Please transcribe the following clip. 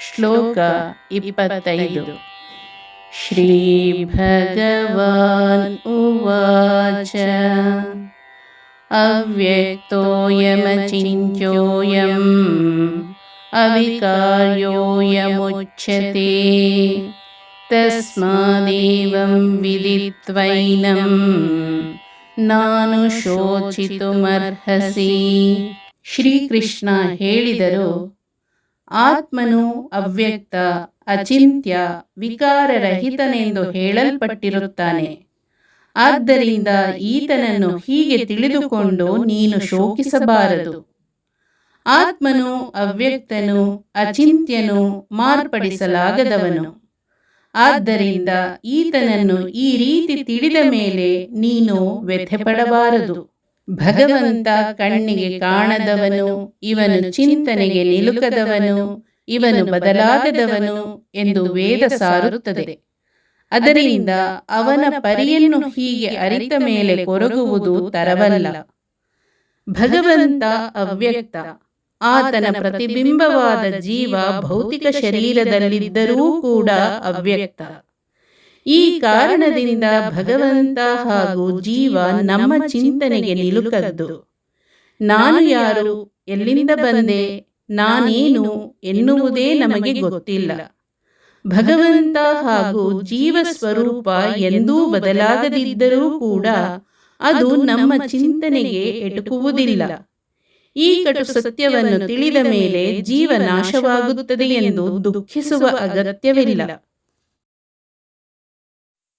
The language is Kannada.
ಶ್ಲೋಕ ಇಪ್ಪತ್ತೈದು श्रीभगवान् उवाच अव्यक्तोऽयमचिन्त्योऽयम् अविकार्योऽयमुच्यते तस्मादेवं विदित्वैनं ನಾನುಶೋಚಿತುಮರ್ಹಸಿ ಶ್ರೀಕೃಷ್ಣ ಹೇಳಿದರು ಆತ್ಮನು ಅವ್ಯಕ್ತ, ಅಚಿಂತ್ಯ, ವಿಕಾರರಹಿತನೆಂದು ಹೇಳಲ್ಪಟ್ಟಿರುತ್ತಾನೆ. ಆದ್ದರಿಂದ ಈತನನ್ನು ಹೀಗೆ ತಿಳಿದುಕೊಂಡು ನೀನು ಶೋಕಿಸಬಾರದು. ಆತ್ಮನು ಅವ್ಯಕ್ತನು, ಅಚಿಂತ್ಯನು ಮಾರ್ಪಡಿಸಲಾಗದವನು. ಆದ್ದರಿಂದ ಈತನನ್ನು ಈ ರೀತಿ ತಿಳಿದ ಮೇಲೆ ನೀನು ವ್ಯಥೆಪಡಬಾರದು. ಭಗವಂತ ಕಣ್ಣಿಗೆ ಕಾಣದವನು ಇವನು ಚಿಂತನೆಗೆ ನಿಲುಕದವನು ಇವನು ಬದಲಾಗದವನು ಎಂದು ವೇದ ಸಾರುತ್ತದೆ. ಅದರಿಂದ ಅವನ ಪರಿಯನ್ನು ಹೀಗೆ ಅರಿತ ಮೇಲೆ ಕೊರಗುವುದು ತರವಲ್ಲ. ಭಗವಂತ ಅವ್ಯಕ್ತ. ಆತನ ಪ್ರತಿಬಿಂಬವಾದ ಜೀವ ಭೌತಿಕ ಶರೀರದಲ್ಲಿದ್ದರೂ ಕೂಡ ಅವ್ಯಕ್ತ. ಈ ಕಾರಣದಿಂದ ಭಗವಂತ ಹಾಗೂ ಜೀವ ನಮ್ಮ ಚಿಂತನೆಗೆ ನಿಲುಕದ್ದು. ನಾನು ಯಾರು, ಎಲ್ಲಿಂದ ಬಂದೆ, ನಾನೇನು ಎನ್ನುವುದೇ ನಮಗೆ ಗೊತ್ತಿಲ್ಲ. ಭಗವಂತ ಹಾಗೂ ಜೀವ ಸ್ವರೂಪ ಎಂದೂ ಬದಲಾಗದಿದ್ದರೂ ಕೂಡ ಅದು ನಮ್ಮ ಚಿಂತನೆಗೆ ಎಟುಕುವುದಿಲ್ಲ. ಈ ಕಟು ಸತ್ಯವನ್ನು ತಿಳಿದ ಮೇಲೆ ಜೀವ ನಾಶವಾಗುತ್ತದೆ ಎಂದು ದುಃಖಿಸುವ ಅಗತ್ಯವಿಲ್ಲ.